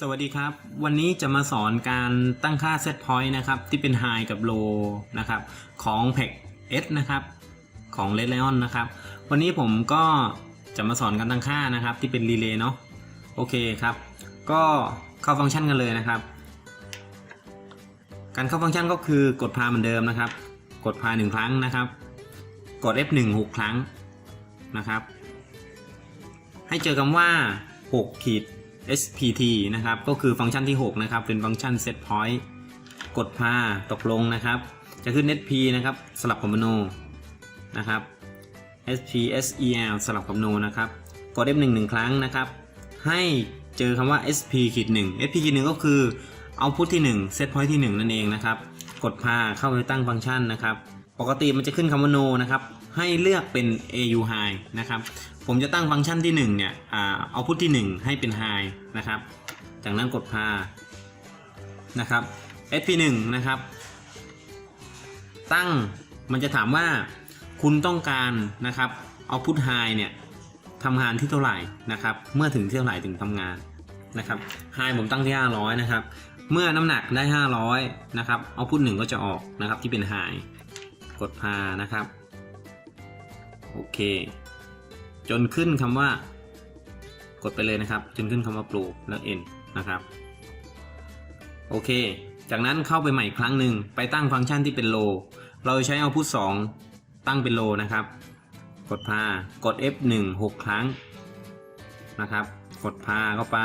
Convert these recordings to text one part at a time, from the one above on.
สวัสดีครับ วันนี้จะมาสอนการตั้งค่า set point นะครับ ที่เป็น high กับ low นะครับ ของ p e c S นะครับ ของ Red Lion นะครับ วันนี้ผมก็จะมาสอนการตั้งค่านะครับ ที่เป็น relay เนาะโอเคครับ ก็เข้าฟังก์ชันกันเลยนะครับ การเข้าฟังก์ชันก็คือกดพาเหมือนเดิมนะครับ กดพาหนึ่งครั้งนะครับ กด F1 หกครั้งนะครับ ให้เจอคำว่า6ขีด SPT นะครับ ก็คือฟังก์ชันที่ 6 นะครับ เป็นฟังก์ชัน set point กดพาตกลงนะครับ จะขึ้น SP นะครับ สลับคอมโนนะครับ SP SEL สลับคอมโนนะครับ กด F1 หนึ่งครั้งนะครับ ให้เจอคำว่า SP ขีด1 SP ขีด1ก็คือเอาพุทที่1 set point ที่ 1 นั่นเองนะครับ กดพาเข้าไปตั้งฟังก์ชันนะครับ ปกติมันจะขึ้นคำว่า no นะครับ ให้เลือกเป็น AU high นะครับ ผมจะตั้งฟังก์ชันที่ 1 เนี่ยเอาพุทที่ 1 ให้เป็น high นะครับ จากนั้นกดพานะครับ SP1 นะครับ ตั้งมันจะถามว่าคุณต้องการนะครับเอาพุท high เนี่ยทำงานที่เท่าไหร่นะครับ เมื่อถึงที่เท่าไหร่ถึงทำงานนะครับ high ผมตั้งที่ 500 นะครับ เมื่อน้ำหนักได้ 500 นะครับเอาพุทหนึ่งก็จะออกนะครับที่เป็น high กดพานะครับ โอเค จนขึ้นคำว่า กดไปเลยนะครับ จนขึ้นคำว่าปลูกแล้ว n นะครับ โอเค จากนั้นเข้าไปใหม่อีกครั้งหนึ่งไปตั้งฟังก์ชันที่เป็น low เราใช้เอาพุท2ตั้งเป็น low นะครับ กดพากด F1 6 ครั้งนะครับ กดพาเข้าไป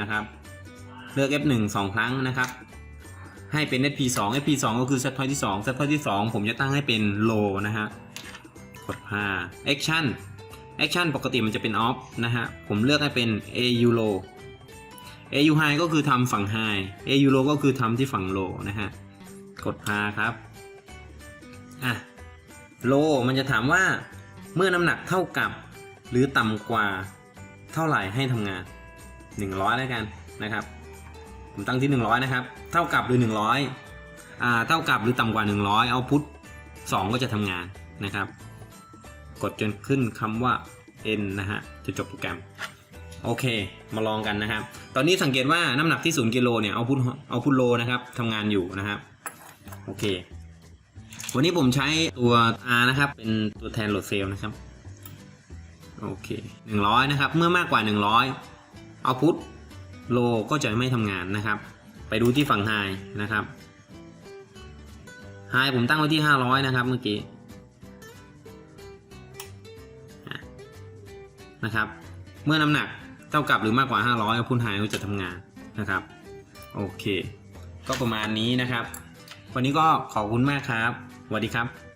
นะครับ เลือก F1 2 ครั้งนะครับ ให้เป็น SP2 SP2 ก็คือ set point ที่2 set point ที่ 2 ผมจะตั้งให้เป็น low นะฮะ กดพา action action ปกติมันจะเป็น off นะฮะ ผมเลือกให้เป็น AU low AU high ก็คือทำฝั่ง high AU low ก็คือทำที่ฝั่ง low นะฮะ กดพาครับ อะ low มันจะถามว่าเมื่อน้ำหนักเท่ากับ หรือต่ำกว่าเท่าไหร่ให้ทำงาน 100 แล้วกันนะครับ ผมตั้งที่ 100 นะครับ เท่ากับหรือ 100อ่าเท่ากับหรือต่ำกว่า 100 เอาพุท2ก็จะทำงานนะครับ กดจนขึ้นคำว่า n นะฮะจะจบโปรแกรม โอเค มาลองกันนะครับ ตอนนี้สังเกตว่าน้ำหนักที่ 0กิโลเนี่ยเอาพุทเอาพุทโลนะครับทำงานอยู่นะครับโอเค วันนี้ผมใช้ตัว R นะครับ เป็นตัวแทนโหลดเซลล์นะครับ โอเค 100 นะครับ เมื่อมากกว่า 100 เอาพุท โลก็จะไม่ทำงานนะครับ ไปดูที่ฝั่งไฮนะครับไฮผมตั้งไว้ที่ 500 นะครับเมื่อกี้นะครับ เมื่อน้ำหนักเท่ากับหรือมากกว่า 500เอาพุทไฮก็จะทำงานนะครับ โอเค ก็ประมาณนี้นะครับ วันนี้ก็ขอบคุณมากครับสวัสดีครับ